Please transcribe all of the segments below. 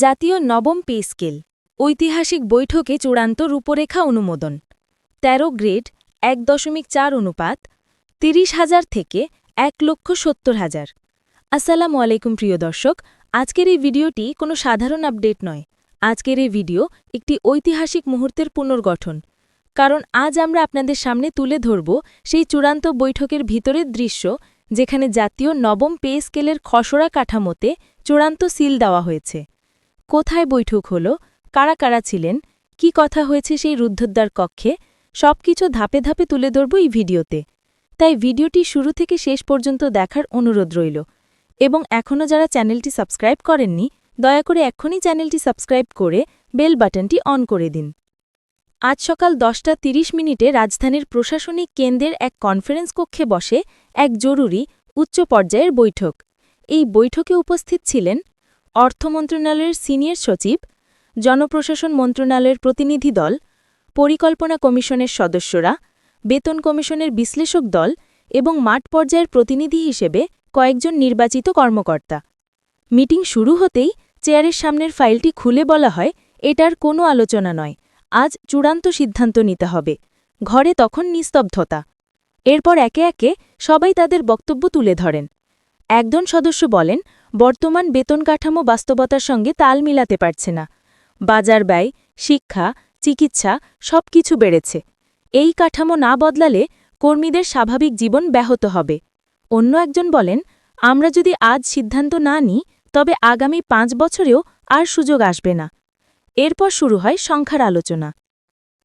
জাতীয় নবম pay scale, ঐতিহাসিক বৈঠকে চূড়ান্ত রূপরেখা অনুমোদন ১৩ গ্রেড, এক দশমিক চার অনুপাত, তিরিশ হাজার থেকে এক লক্ষ সত্তর হাজার। আসসালামু আলাইকুম প্রিয় দর্শক, আজকের এই ভিডিওটি কোনো সাধারণ আপডেট নয়। আজকের এই ভিডিও একটি ঐতিহাসিক মুহূর্তের পুনর্গঠন, কারণ আজ আমরা আপনাদের সামনে তুলে ধরব সেই চূড়ান্ত বৈঠকের ভিতরের দৃশ্য, যেখানে জাতীয় নবম পে স্কেলের খসড়া কাঠামোতে চূড়ান্ত সিল দেওয়া হয়েছে। কোথায় বৈঠক হল, কারা কারা ছিলেন, কি কথা হয়েছে সেই রুদ্ধদ্বার কক্ষে, সবকিছু ধাপে ধাপে তুলে ধরব এই ভিডিওতে। তাই ভিডিওটি শুরু থেকে শেষ পর্যন্ত দেখার অনুরোধ রইল। এবং এখনও যারা চ্যানেলটি সাবস্ক্রাইব করেননি, দয়া করে এক্ষুনি চ্যানেলটি সাবস্ক্রাইব করে বেল বাটনটি অন করে দিন। আজ সকাল দশটা তিরিশ মিনিটে রাজধানীর প্রশাসনিক কেন্দ্রের এক কনফারেন্স কক্ষে বসে এক জরুরি, উচ্চ পর্যায়ের বৈঠক। এই বৈঠকে উপস্থিত ছিলেন অর্থ মন্ত্রণালয়ের সিনিয়র সচিব, জনপ্রশাসন মন্ত্রণালয়ের প্রতিনিধি দল, পরিকল্পনা কমিশনের সদস্যরা, বেতন কমিশনের বিশ্লেষক দল এবং মাঠ পর্যায়ের প্রতিনিধি হিসেবে কয়েকজন নির্বাচিত কর্মকর্তা। মিটিং শুরু হতেই চেয়ারের সামনের ফাইলটি খুলে বলা হয়, এটার কোনো আলোচনা নয়, আজ চূড়ান্ত সিদ্ধান্ত নিতে হবে, ঘরে তখন নিস্তব্ধতা। এরপর একে একে সবাই তাদের বক্তব্য তুলে ধরেন। একজন সদস্য বলেন বর্তমান বেতন কাঠামো বাস্তবতার সঙ্গে তাল মিলাতে পারছে না। বাজার ব্যয়, শিক্ষা, চিকিৎসা সব কিছু বেড়েছে। এই কাঠামো না বদলালে কর্মীদের স্বাভাবিক জীবন ব্যাহত হবে। অন্য একজন বলেন, আমরা যদি আজ সিদ্ধান্ত না নিই, তবে আগামী পাঁচ বছরেও আর সুযোগ আসবে না। এরপর শুরু হয় সংখ্যার আলোচনা।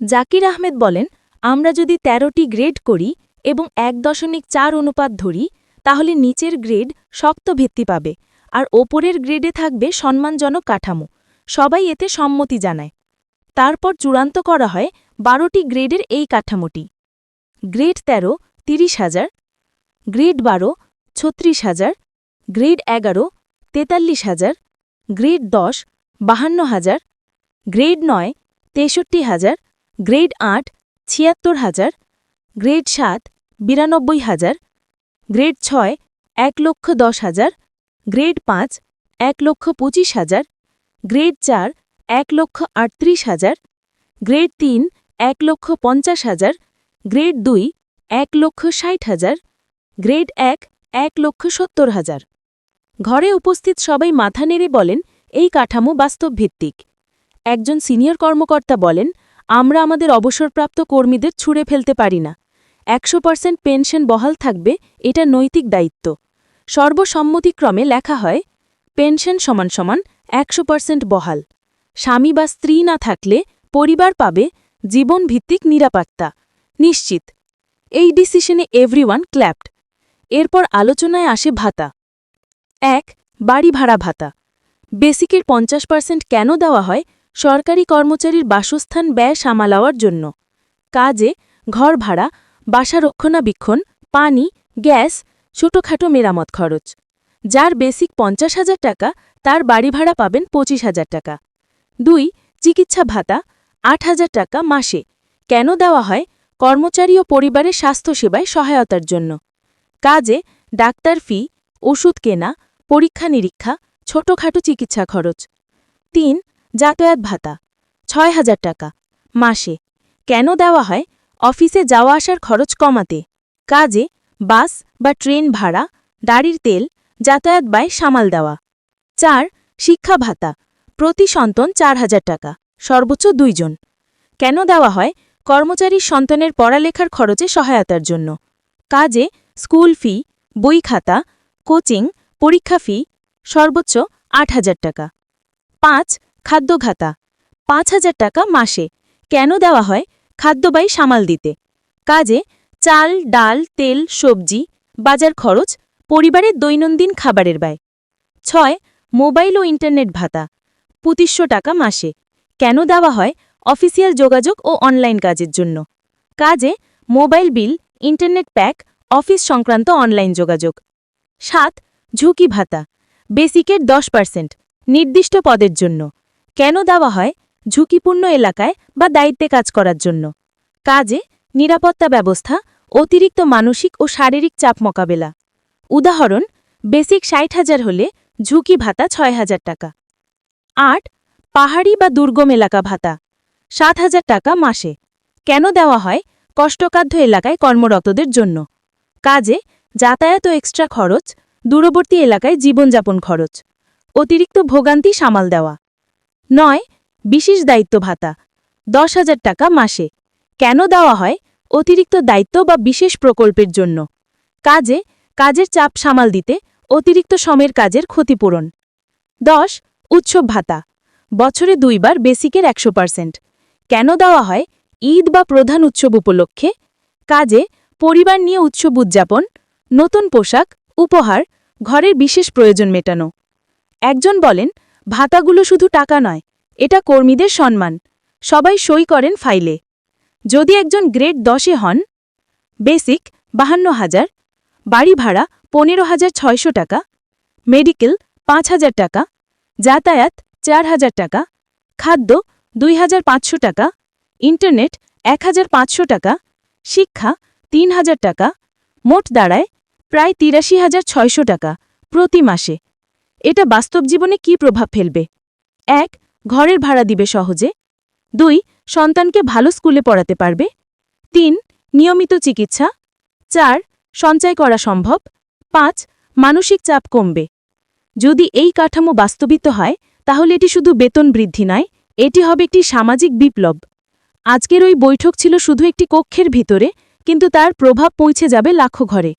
জাকির আহমেদ বলেন, আমরা যদি ১৩টি গ্রেড করি এবং এক দশমিক চার অনুপাত ধরি, তাহলে নিচের গ্রেড শক্ত ভিত্তি পাবে। আর ওপরের গ্রেডে থাকবে সম্মানজনক কাঠামো। সবাই এতে সম্মতি জানায়। তারপর চূড়ান্ত করা হয় বারোটি গ্রেডের এই কাঠামোটি। গ্রেড ১৩ তিরিশ হাজার। গ্রেড বারো, ছত্রিশ হাজার। গ্রেড এগারো, তেতাল্লিশ হাজার। গ্রেড দশ, বাহান্ন হাজার। গ্রেড নয়, তেষট্টি হাজার। গ্রেড আট, ছিয়াত্তর হাজার। গ্রেড সাত, বিরানব্বই হাজার। গ্রেড ছয়, এক লক্ষ দশ হাজার। গ্রেড পাঁচ, এক লক্ষ পঁচিশ হাজার। গ্রেড চার, এক লক্ষ আটত্রিশ হাজার। গ্রেড তিন, এক লক্ষ পঞ্চাশ হাজার। গ্রেড দুই, এক লক্ষ ষাট হাজার। গ্রেড এক এক লক্ষ সত্তর হাজার। ঘরে উপস্থিত সবাই মাথা নেড়ে বলেন, এই কাঠামো বাস্তবভিত্তিক। একজন সিনিয়র কর্মকর্তা বলেন, আমরা আমাদের অবসরপ্রাপ্ত কর্মীদের ছুঁড়ে ফেলতে পারি না। একশো পেনশন বহাল থাকবে, এটা নৈতিক দায়িত্ব। সর্বসম্মতিক্রমে লেখা হয়, পেনশন সমান সমান একশো পার্সেন্ট বহাল। স্বামী বা স্ত্রী না থাকলে পরিবার পাবে জীবনভিত্তিক নিরাপত্তা। নিশ্চিত এই ডিসিশনে এভরিওয়ান ক্ল্যাপড। এরপর আলোচনায় আসে ভাতা। এক, বাড়ি ভাড়া ভাতা। বেসিকের পঞ্চাশ পার্সেন্ট কেন দেওয়া হয় সরকারি কর্মচারীর বাসস্থান ব্যয় সামালাওয়ার জন্য? কাজে, ঘর ভাড়া, বাসা রক্ষণাবেক্ষণ, পানি, গ্যাস ছোটখাটো মেরামত খরচ। যার বেসিক পঞ্চাশ হাজার টাকা, তার বাড়ি ভাড়া পাবেন পঁচিশ হাজার টাকা। দুই, চিকিৎসা ভাতা, আট হাজার টাকা মাসে। কেন দেওয়া হয়? কর্মচারী ও পরিবারের স্বাস্থ্যসেবায় সহায়তার জন্য। কাজে ডাক্তার ফি, ওষুধ কেনা, পরীক্ষা নিরীক্ষা, ছোটখাটো চিকিৎসা খরচ। তিন, যাতায়াত ভাতা, ছয় হাজার টাকা মাসে। কেন দেওয়া হয়? অফিসে যাওয়া আসার খরচ কমাতে। কাজে বাস বা ট্রেন ভাড়া গাড়ির তেল, যাতায়াত ব্যয় সামাল দেওয়া। চার, শিক্ষা ভাতা, প্রতি সন্তান চার হাজার টাকা, সর্বোচ্চ দুইজন কেন দেওয়া হয়? কর্মচারীর সন্তানের পড়ালেখার খরচে সহায়তার জন্য। কাজে স্কুল ফি, বই খাতা, কোচিং, পরীক্ষা ফি, সর্বোচ্চ আট হাজার টাকা। পাঁচ, খাদ্য খাতা পাঁচ হাজার টাকা মাসে। কেন দেওয়া হয়? খাদ্যবাই সামাল দিতে। কাজে চাল, ডাল, তেল, সবজি, বাজার খরচ, পরিবারের দৈনন্দিন খাবারের ব্যয়। ছয়, মোবাইল ও ইন্টারনেট ভাতা, পঁচিশশো টাকা মাসে। কেন দেওয়া হয়? অফিসিয়াল যোগাযোগ ও অনলাইন কাজের জন্য। কাজে, mobile bill, internet pack, office সংক্রান্ত অনলাইন যোগাযোগ। সাত, ঝুঁকি ভাতা, বেসিকের দশ পার্সেন্ট, নির্দিষ্ট পদের জন্য। কেন দেওয়া হয়? ঝুঁকিপূর্ণ এলাকায় বা দায়িত্বে কাজ করার জন্য। কাজে, নিরাপত্তা ব্যবস্থা অতিরিক্ত মানসিক ও শারীরিক চাপ মোকাবেলা। উদাহরণ, বেসিক ষাট হাজার হলে ঝুঁকি ভাতা ছয় হাজার টাকা। আট, পাহাড়ি বা দুর্গম এলাকা ভাতা সাত হাজার টাকা মাসে। কেন দেওয়া হয়? কষ্টকাধ্য এলাকায় কর্মরতদের জন্য। কাজে যাতায়াত ও এক্সট্রা খরচ, দূরবর্তী এলাকায় জীবনযাপন খরচ, অতিরিক্ত ভোগান্তি সামাল দেওয়া। নয়, বিশেষ দায়িত্ব ভাতা দশ হাজার টাকা মাসে। কেন দেওয়া হয়? অতিরিক্ত দায়িত্ব বা বিশেষ প্রকল্পের জন্য। কাজে, কাজের চাপ সামাল দিতে অতিরিক্ত সময়ের কাজের ক্ষতিপূরণ। দশ, উৎসব ভাতা। বছরে দুইবার বেসিকের একশো পার্সেন্ট। কেন দেওয়া হয়? ঈদ বা প্রধান উৎসব উপলক্ষে। কাজে, পরিবার নিয়ে উৎসব উদযাপন, নতুন পোশাক, উপহার, ঘরের বিশেষ প্রয়োজন মেটানো। একজন বলেন, ভাতাগুলো শুধু টাকা নয়, এটা কর্মীদের সম্মান। সবাই সই করেন ফাইলে। যদি একজন গ্রেড দশে হন, বেসিক বাহান্ন হাজার, বাড়ি ভাড়া পনেরো হাজার ছয়শো টাকা, মেডিকেল পাঁচ হাজার টাকা, যাতায়াত চার হাজার টাকা, খাদ্য দুই হাজার পাঁচশো টাকা, ইন্টারনেট এক হাজার পাঁচশো টাকা, শিক্ষা তিন হাজার টাকা, মোট দাঁড়ায় প্রায় তিরাশি হাজার ছয়শো টাকা প্রতি মাসে। এটা বাস্তব জীবনে কি প্রভাব ফেলবে? এক, ঘরের ভাড়া দিবে সহজে। দুই, সন্তানকে ভালো স্কুলে পড়াতে পারবে। তিন, নিয়মিত চিকিৎসা। চার, সঞ্চয় করা সম্ভব। পাঁচ, মানসিক চাপ কমবে। যদি এই কাঠামো বাস্তবিত হয়, তাহলে এটি শুধু বেতন বৃদ্ধি নয়, এটি হবে একটি সামাজিক বিপ্লব। আজকের ওই বৈঠক ছিল শুধু একটি কক্ষের ভিতরে, কিন্তু তার প্রভাব পৌঁছে যাবে লাখো ঘরে।